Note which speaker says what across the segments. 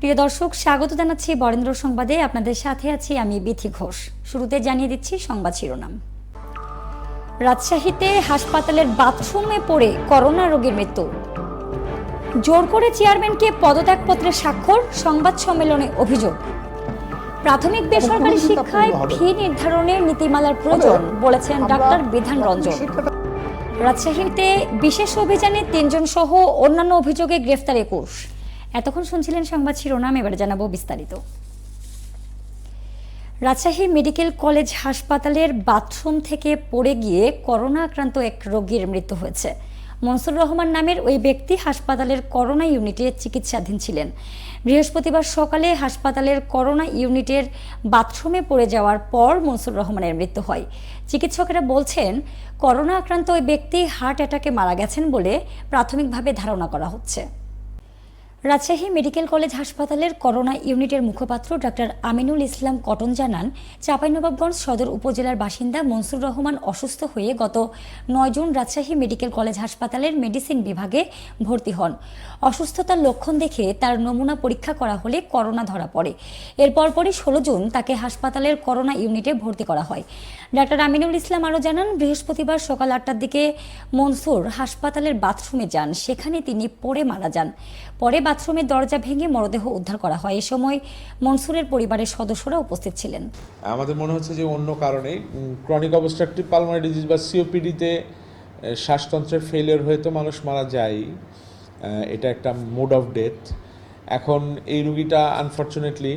Speaker 1: প্রিয় দর্শক স্বাগত জানাচ্ছি বরেন্দ্র সংবাদে আপনাদের সাথে আছি আমি বিথি ঘোষ শুরুতে জানিয়ে দিচ্ছি সংবাদ শিরোনাম রাজশাহীতে হাসপাতালের বাথরুমে পড়ে করোনা রোগীর মৃত্যু জোর করে চেয়ারম্যানকে পদত্যাগপত্রের স্বাক্ষর সংবাদ সম্মেলনে অভিযোগ প্রাথমিক বেসরকারি শিক্ষায় ফি নির্ধারণের নীতিমালার প্রয়োজন আচ্ছা, বলেছেন ডাক্তার বিধান রঞ্জন রাজশাহীতে বিশেষ অভিযানে তিনজন সহ অন্যান্য অভিযোগে গ্রেফতার একুশ এতক্ষণ শুনছিলেন সংবাদ শিরোনাম এবার জানাবো বিস্তারিত রাজশাহী মেডিকেল কলেজ হাসপাতালের বাথরুম থেকে পড়ে গিয়ে করোনা আক্রান্ত এক রোগীর মৃত্যু হয়েছে মনসুর রহমান নামের ওই ব্যক্তি হাসপাতালের করোনা ইউনিটে চিকিৎসাধীন ছিলেন বৃহস্পতিবার সকালে হাসপাতালের করোনা ইউনিটের বাথরুমে পড়ে যাওয়ার পর মনসুর রহমানের মৃত্যু হয় চিকিৎসকেরা বলছেন করোনা আক্রান্ত ওই ব্যক্তি হার্ট অ্যাটাকে মারা গেছেন বলে প্রাথমিকভাবে ধারণা করা হচ্ছে রাজশাহী মেডিকেল কলেজ হাসপাতালের করোনা ইউনিটের মুখপাত্র ডক্টর আমিনুল ইসলাম কটন জানান চাঁপাইনবাবগঞ্জ সদর উপজেলার বাসিন্দা মনসুর রহমান অসুস্থ হয়ে গত নয় জুন রাজশাহী মেডিকেল কলেজ হাসপাতালের মেডিসিন বিভাগে ভর্তি হন অসুস্থতার লক্ষণ দেখে তার নমুনা পরীক্ষা করা হলে করোনা ধরা পড়ে এর পরপরই ষোলো জুন তাকে হাসপাতালের করোনা ইউনিটে ভর্তি করা হয় ডাক্তার আমিনুল ইসলাম আরও জানান বৃহস্পতিবার সকাল আটটার দিকে মনসুর হাসপাতালের বাথরুমে যান সেখানে তিনি পড়ে মারা যান পরে বাথরুমের দরজা ভেঙে মরদেহ উদ্ধার করা হয় এ সময় মনসুরের পরিবারের সদস্যরা উপস্থিত ছিলেন
Speaker 2: আমাদের মনে হচ্ছে যে অন্য কারণে ক্রনিক অবস্ট্রাকটিভ পালমোনারি ডিজিজ বা সিওপিডিতে শ্বাসতন্ত্রের ফেলিয়ার হয়ে তো মানুষ মারা যায় এটা একটা মোড অফ ডেথ এখন এই রুগীটা আনফর্চুনেটলি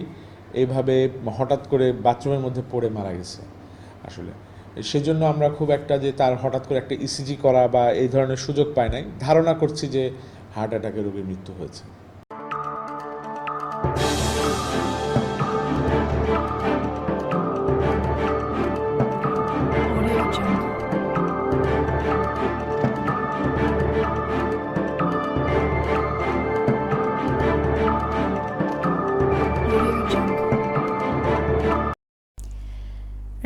Speaker 2: এইভাবে হঠাৎ করে বাথরুমের মধ্যে পড়ে মারা গেছে আসলে সেজন্য আমরা খুব একটা যে তার হঠাৎ করে একটা ইসিজি e করা বা এই ধরনের সুযোগ পায় নাই ধারণা করছি যে হার্ট অ্যাটাকে রোগীর মৃত্যু হয়েছে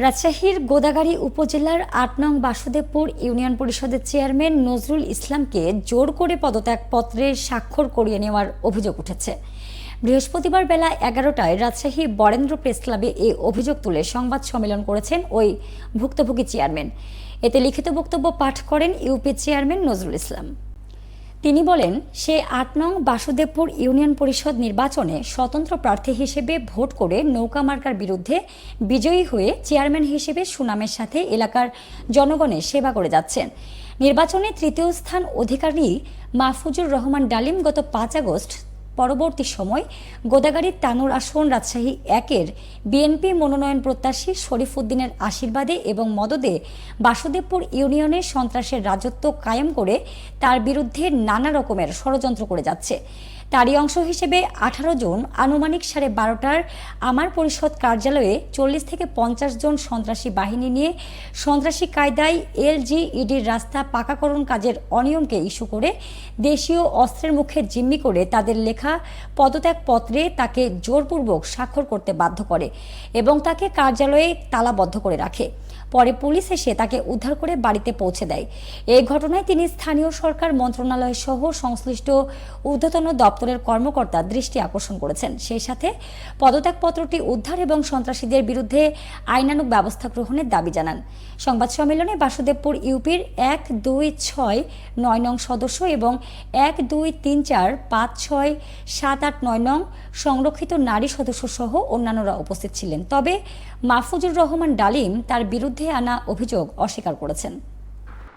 Speaker 1: রাজশাহীর গোদাগাড়ি উপজেলার আট নং বাসুদেবপুর ইউনিয়ন পরিষদের চেয়ারম্যান নজরুল ইসলামকে জোর করে পদত্যাগপত্রে স্বাক্ষর করিয়ে নেওয়ার অভিযোগ উঠেছে বৃহস্পতিবার বেলা এগারোটায় রাজশাহী বরেন্দ্র প্রেস ক্লাবে এই অভিযোগ তুলে সংবাদ সম্মেলন করেছেন ওই ভুক্তভোগী চেয়ারম্যান এতে লিখিত বক্তব্য পাঠ করেন ইউপি চেয়ারম্যান নজরুল ইসলাম তিনি বলেন সে আট নং বাসুদেবপুর ইউনিয়ন পরিষদ নির্বাচনে স্বতন্ত্র প্রার্থী হিসেবে ভোট করে নৌকা মার্কার বিরুদ্ধে বিজয়ী হয়ে চেয়ারম্যান হিসেবে সুনামের সাথে এলাকার জনগণের সেবা করে যাচ্ছেন নির্বাচনে তৃতীয় স্থান অধিকারী মাহফুজুর রহমান ডালিম গত পাঁচ আগস্ট পরবর্তী সময় গোদাগাড়ির তানুর আসন রাজশাহী একের বিএনপি মনোনয়ন প্রত্যাশী শরীফ উদ্দিনের আশীর্বাদে এবং মদদে বাসুদেবপুর ইউনিয়নে সন্ত্রাসের রাজত্ব কায়েম করে তার বিরুদ্ধে নানা রকমের ষড়যন্ত্র করে যাচ্ছে তারই অংশ হিসেবে আঠারো জন আনুমানিক সাড়ে বারোটার আমার পরিষদ কার্যালয়ে চল্লিশ থেকে পঞ্চাশ জন সন্ত্রাসী বাহিনী নিয়ে সন্ত্রাসী কায়দায় এলজিইডির রাস্তা পাকাকরণ কাজের অনিয়মকে ইস্যু করে দেশীয় অস্ত্রের মুখে জিম্মি করে তাদের লেখা পদত্যাগপত্রে তাকে জোরপূর্বক স্বাক্ষর করতে বাধ্য করে এবং তাকে কার্যালয়ে তালাবদ্ধ করে রাখে পরে পুলিশ এসে তাকে উদ্ধার করে বাড়িতে পৌঁছে দেয় এই ঘটনায় তিনি স্থানীয় সরকার মন্ত্রণালয় সহ সংশ্লিষ্ট ঊর্ধ্বতন দপ্তর দপ্তরের কর্মকর্তা দৃষ্টি আকর্ষণ করেছেন সেই সাথে পদত্যাগপত্রটি উদ্ধার এবং সন্ত্রাসীদের বিরুদ্ধে আইনানুক ব্যবস্থা গ্রহণের দাবি জানান সংবাদ সম্মেলনে বাসুদেবপুর ইউপির এক দুই ছয় নয় নং সদস্য এবং এক দুই তিন চার পাঁচ ছয় সাত আট নয় নং সংরক্ষিত নারী সদস্য সহ অন্যান্যরা উপস্থিত ছিলেন তবে মাহফুজুর রহমান ডালিম তার বিরুদ্ধে আনা অভিযোগ অস্বীকার করেছেন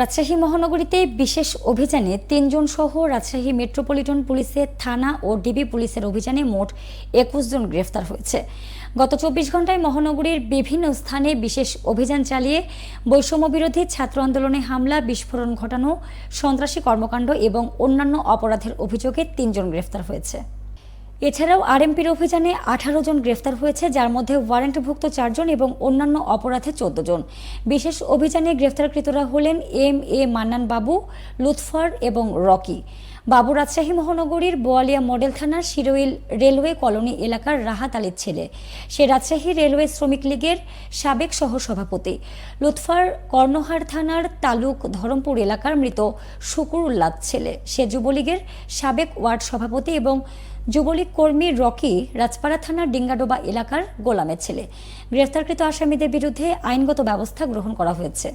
Speaker 1: রাজশাহী মহানগরীতে বিশেষ অভিযানে তিনজন সহ রাজশাহী মেট্রোপলিটন পুলিশের থানা ও ডিবি পুলিশের অভিযানে মোট একুশ জন গ্রেফতার হয়েছে গত চব্বিশ ঘন্টায় মহানগরীর বিভিন্ন স্থানে বিশেষ অভিযান চালিয়ে বৈষম্য বিরোধী ছাত্র আন্দোলনে হামলা বিস্ফোরণ ঘটানো সন্ত্রাসী কর্মকাণ্ড এবং অন্যান্য অপরাধের অভিযোগে তিনজন গ্রেফতার হয়েছে এছাড়াও আরএমপির অভিযানে আঠারো জন গ্রেফতার হয়েছে যার মধ্যে ওয়ারেন্টভুক্ত চারজন এবং অন্যান্য অপরাধে চোদ্দ জন বিশেষ অভিযানে গ্রেফতারকৃতরা হলেন এম এ মান্নান বাবু লুৎফর এবং রকি বাবু রাজশাহী মহানগরীর বোয়ালিয়া মডেল থানার শিরোইল রেলওয়ে কলোনি এলাকার রাহাত আলীর ছেলে সে রাজশাহী রেলওয়ে শ্রমিক লীগের সাবেক সহসভাপতি লুৎফার কর্ণহার থানার তালুক ধরমপুর এলাকার মৃত শুকুর উল্লাদ ছেলে সে যুবলীগের সাবেক ওয়ার্ড সভাপতি এবং যুবলীগ কর্মী রকি রাজপাড়া থানার ডিঙ্গাডোবা এলাকার গোলামের ছেলে গ্রেফতারকৃত আসামিদের বিরুদ্ধে আইনগত ব্যবস্থা গ্রহণ করা হয়েছে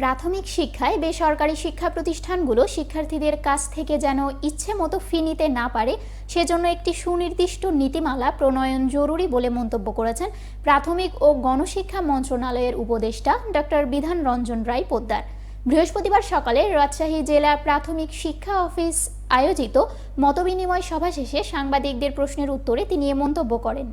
Speaker 1: প্রাথমিক শিক্ষায় বেসরকারি শিক্ষা প্রতিষ্ঠানগুলো শিক্ষার্থীদের কাছ থেকে যেন ইচ্ছে মতো ফি নিতে না পারে সেজন্য একটি সুনির্দিষ্ট নীতিমালা প্রণয়ন জরুরি বলে মন্তব্য করেছেন প্রাথমিক ও গণশিক্ষা মন্ত্রণালয়ের উপদেষ্টা ডক্টর বিধান রঞ্জন রায় পোদ্দার বৃহস্পতিবার সকালে রাজশাহী জেলা প্রাথমিক শিক্ষা অফিস আয়োজিত মতবিনিময় সভা শেষে সাংবাদিকদের প্রশ্নের উত্তরে তিনি এ মন্তব্য করেন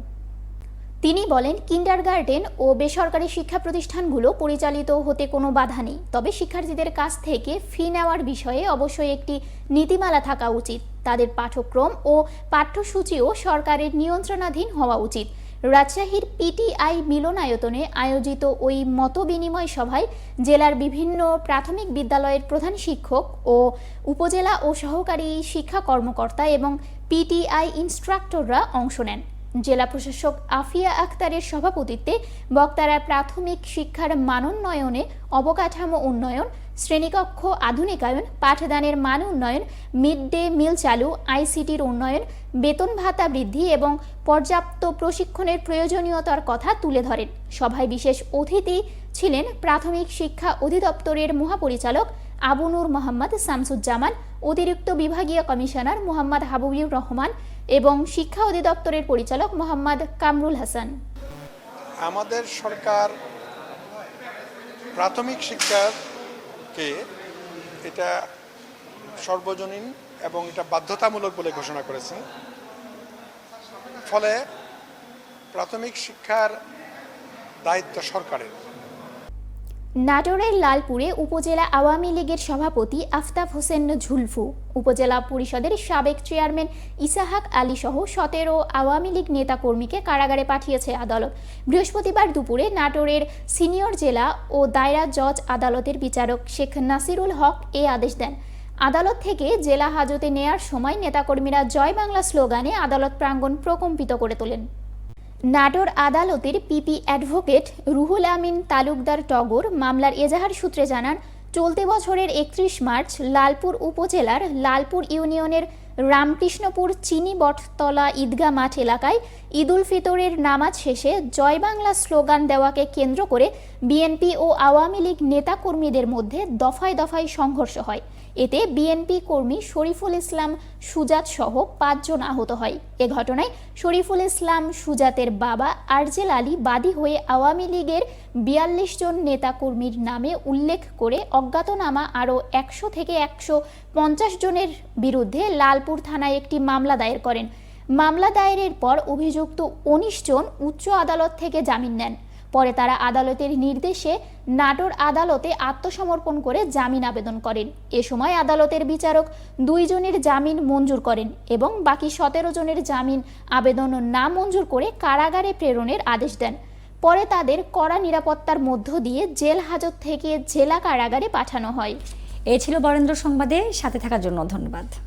Speaker 1: তিনি বলেন কিন্ডারগার্টেন ও বেসরকারি শিক্ষা প্রতিষ্ঠানগুলো পরিচালিত হতে কোনো বাধা নেই তবে শিক্ষার্থীদের কাছ থেকে ফি নেওয়ার বিষয়ে অবশ্যই একটি নীতিমালা থাকা উচিত তাদের পাঠ্যক্রম ও পাঠ্যসূচিও সরকারের নিয়ন্ত্রণাধীন হওয়া উচিত রাজশাহীর পিটিআই মিলনায়তনে আয়োজিত ওই মতবিনিময় সভায় জেলার বিভিন্ন প্রাথমিক বিদ্যালয়ের প্রধান শিক্ষক ও উপজেলা ও সহকারী শিক্ষা কর্মকর্তা এবং পিটিআই ইনস্ট্রাক্টররা অংশ নেন জেলা প্রশাসক আফিয়া আক্তারের সভাপতিত্বে বক্তারা প্রাথমিক শিক্ষার মানোন্নয়নে অবকাঠামো উন্নয়ন শ্রেণীকক্ষ আধুনিকায়ন পাঠদানের মান উন্নয়ন মিড ডে মিল চালু আইসিটির উন্নয়ন বেতন ভাতা বৃদ্ধি এবং পর্যাপ্ত প্রশিক্ষণের প্রয়োজনীয়তার কথা তুলে ধরেন সভায় বিশেষ অতিথি ছিলেন প্রাথমিক শিক্ষা অধিদপ্তরের মহাপরিচালক আবু নূর মোহাম্মদ শামসুজ্জামান অতিরিক্ত বিভাগীয় কমিশনার মোহাম্মদ হাবুবুর রহমান এবং শিক্ষা অধিদপ্তরের পরিচালক মোহাম্মদ কামরুল হাসান
Speaker 3: আমাদের সরকার প্রাথমিক শিক্ষাকে এটা সর্বজনীন এবং এটা বাধ্যতামূলক বলে ঘোষণা করেছেন ফলে প্রাথমিক শিক্ষার দায়িত্ব সরকারের
Speaker 1: নাটোরের লালপুরে উপজেলা আওয়ামী লীগের সভাপতি আফতাব হোসেন ঝুলফু উপজেলা পরিষদের সাবেক চেয়ারম্যান ইসাহাক আলী সহ সতেরো আওয়ামী লীগ নেতাকর্মীকে কারাগারে পাঠিয়েছে আদালত বৃহস্পতিবার দুপুরে নাটোরের সিনিয়র জেলা ও দায়রা জজ আদালতের বিচারক শেখ নাসিরুল হক এ আদেশ দেন আদালত থেকে জেলা হাজতে নেয়ার সময় নেতাকর্মীরা জয় বাংলা স্লোগানে আদালত প্রাঙ্গণ প্রকম্পিত করে তোলেন নাটোর আদালতের পিপি অ্যাডভোকেট রুহুল আমিন তালুকদার টগর মামলার এজাহার সূত্রে জানান চলতি বছরের একত্রিশ মার্চ লালপুর উপজেলার লালপুর ইউনিয়নের রামকৃষ্ণপুর চিনি বটতলা ঈদগা মাঠ এলাকায় ঈদুল ফিতরের নামাজ শেষে জয় বাংলা স্লোগান দেওয়াকে কেন্দ্র করে বিএনপি ও আওয়ামী লীগ নেতাকর্মীদের মধ্যে দফায় দফায় সংঘর্ষ হয় এতে বিএনপি কর্মী শরীফুল ইসলাম সুজাত সহ পাঁচজন আহত হয় এ ঘটনায় শরীফুল ইসলাম সুজাতের বাবা আরজেল আলী বাদী হয়ে আওয়ামী লীগের বিয়াল্লিশ জন নেতাকর্মীর নামে উল্লেখ করে অজ্ঞাতনামা আরও একশো থেকে একশো পঞ্চাশ জনের বিরুদ্ধে লাল নারায়ণপুর থানায় একটি মামলা দায়ের করেন মামলা দায়েরের পর অভিযুক্ত উনিশ জন উচ্চ আদালত থেকে জামিন নেন পরে তারা আদালতের নির্দেশে নাটোর আদালতে আত্মসমর্পণ করে জামিন আবেদন করেন এ সময় আদালতের বিচারক দুইজনের জামিন মঞ্জুর করেন এবং বাকি সতেরো জনের জামিন আবেদন না মঞ্জুর করে কারাগারে প্রেরণের আদেশ দেন পরে তাদের কড়া নিরাপত্তার মধ্য দিয়ে জেল হাজত থেকে জেলা কারাগারে পাঠানো হয় এ ছিল বরেন্দ্র সংবাদে সাথে থাকার জন্য ধন্যবাদ